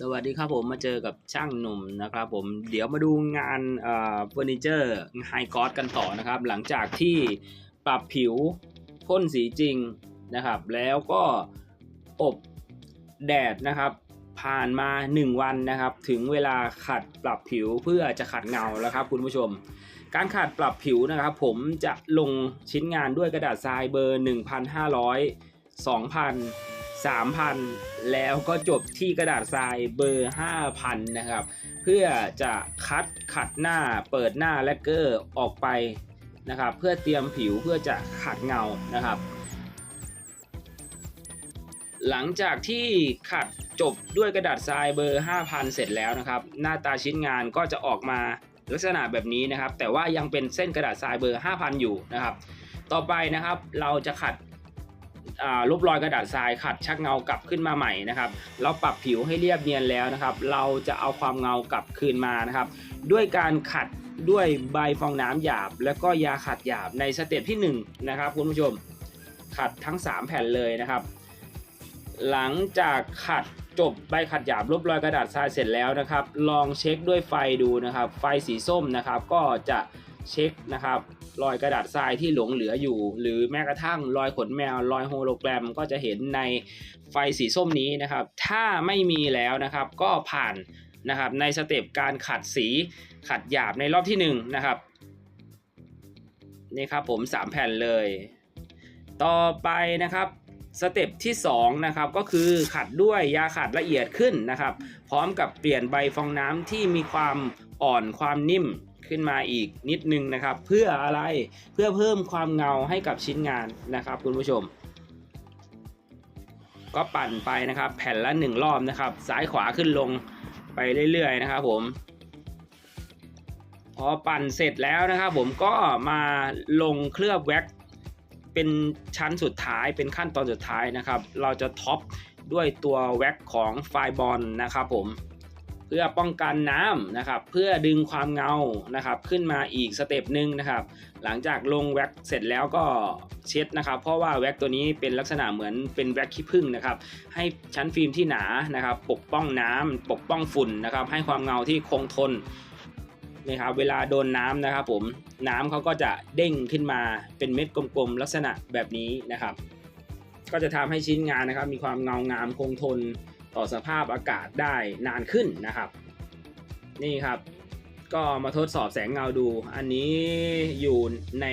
สวัสดีครับผมมาเจอกับช่างหนุ่มนะครับผมเดี๋ยวมาดูงานเฟอร์นิเจอร์ไฮกอสกันต่อนะครับ หลังจากที่ปรับผิวพ่นสีจริงนะครับ แล้วก็อบแดดนะครับ ผ่านมา 1 วันนะครับ ถึงเวลาขัดปรับผิวเพื่อจะขัดเงาแล้วครับคุณผู้ชม การขัดปรับผิวนะครับ ผมจะลงชิ้นงานด้วยกระดาษทรายเบอร์ 1,500 2,000 3,000 แล้วก็จบที่กระดาษทรายเบอร์ 5,000 นะครับ เพื่อจะคัดขัดหน้าเปิดหน้าแลกเกอร์ออกไปนะครับ เพื่อเตรียมผิวเพื่อจะขัดเงานะครับ หลังจากที่ขัดจบด้วยกระดาษทรายเบอร์ 5,000 เสร็จแล้วนะครับ หน้าตาชิ้นงานก็จะออกมาลักษณะแบบนี้นะครับ แต่ว่ายังเป็นเส้นกระดาษทรายเบอร์ 5,000 อยู่นะครับ ต่อไปนะครับเราจะขัด ลบรอยกระดาษทรายขัดชักเงากลับขึ้นมาใหม่นะครับ เราปรับผิวให้เรียบเนียนแล้วนะครับ เราจะเอาความเงากลับคืนมานะครับ ด้วยการขัดด้วยใบฟองน้ำหยาบ แล้วก็ยาขัดหยาบในสเต็ปที่1นงนะครับคุณผู้ชมขัดทั้ง 3 แผ่นเลยนะครับ หลังจากขัดจบใบขัดหยาบลบรอยกระดาษทรายเสร็จแล้วนะครับ ลองเช็คด้วยไฟดูนะครับ ไฟสีส้มนะครับ ก็จะ เช็คนะครับรอยกระดาษทรายที่หลงเหลืออยู่ หรือแม้กระทั่งรอยขนแมวรอยโฮโลแกรมก็จะเห็นในไฟสีส้มนี้นะครับ ถ้าไม่มีแล้วนะครับก็ผ่านนะครับในสเต็ปการขัดสีขัดหยาบในรอบที่ 1นงนะครับนี่ครับผม 3 แผ่นเลย ต่อไปนะครับสเต็ปที่2นะครับก็คือขัดด้วยยาขัดละเอียดขึ้นนะครับ พร้อมกับเปลี่ยนใบฟองน้ำที่มีความอ่อนความนิ่ม ขึ้นมาอีกนิดนึงนะครับ เพื่ออะไรเพื่อเพิ่มความเงาให้กับชิ้นงานนะครับ คุณผู้ชม ก็ปั่นไปนะครับ แผ่นละหนึ่งรอบนะครับ ซ้ายขวาขึ้นลงไปเรื่อยๆนะครับผมพอปั่นเสร็จแล้วนะครับ ผมก็มาลงเคลือบแว็กเป็นชั้นสุดท้ายเป็นขั้นตอนสุดท้ายนะครับ เราจะท็อปด้วยตัวแว็กของไฟบอลนะครับผม พื่อป้องกันน้ำนะครับ เพื่อดึงความเงานะครับ ขึ้นมาอีกสเต็ปหนึ่งนะครับ หลังจากลงแว็กซ์เสร็จแล้วก็เช็ดนะครับ เพราะว่าแว็กซ์ตัวนี้เป็นลักษณะเหมือนเป็นแว็กซ์ขี้ผึ้งนะครับ ให้ชั้นฟิล์มที่หนานะครับ ปกป้องน้ำปกป้องฝุ่นนะครับ ให้ความเงาที่คงทนนะครับเวลาโดนน้ำนะครับ ผมน้ำเขาก็จะเด้งขึ้นมาเป็นเม็ดกลมๆลักษณะแบบนี้นะครับ ก็จะทำให้ชิ้นงานนะครับ มีความเงางามคงทน ต่อสภาพอากาศได้นานขึ้นนะครับ นี่ครับ ก็มาทดสอบแสงเงาดู อันนี้อยู่ใน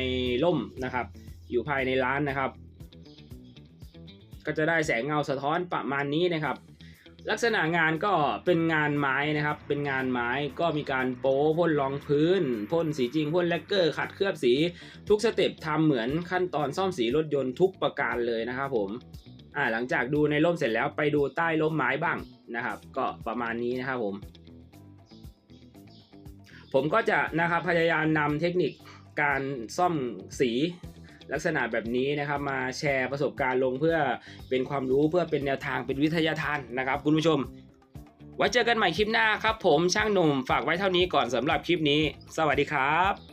ร่มนะครับ อยู่ภายในร้านนะครับ ก็จะได้แสงเงาสะท้อนประมาณนี้นะครับ ลักษณะงานก็เป็นงานไม้นะครับ เป็นงานไม้ก็มีการโป๊พ่นรองพื้นพ่นสีจริงพ่นแลกเกอร์ขัดเคลือบสี ทุกสเต็ปทำเหมือนขั้นตอนซ่อมสีรถยนต์ทุกประการเลยนะครับผม อ่าหลังจากดูในร่มเสร็จแล้วไปดูใต้ร่มไม้บ้างนะครับ ก็ประมาณนี้นะครับผม ผมก็จะนะครับพยายามนำเทคนิคการซ่อมสีลักษณะแบบนี้นะครับมาแชร์ประสบการณ์ลงเพื่อเป็นความรู้เพื่อเป็นแนวทางเป็นวิทยาทานนะครับ คุณผู้ชม ไว้เจอกันใหม่คลิปหน้าครับ ผมช่างหนุ่มฝากไว้เท่านี้ก่อนสำหรับคลิปนี้ สวัสดีครับ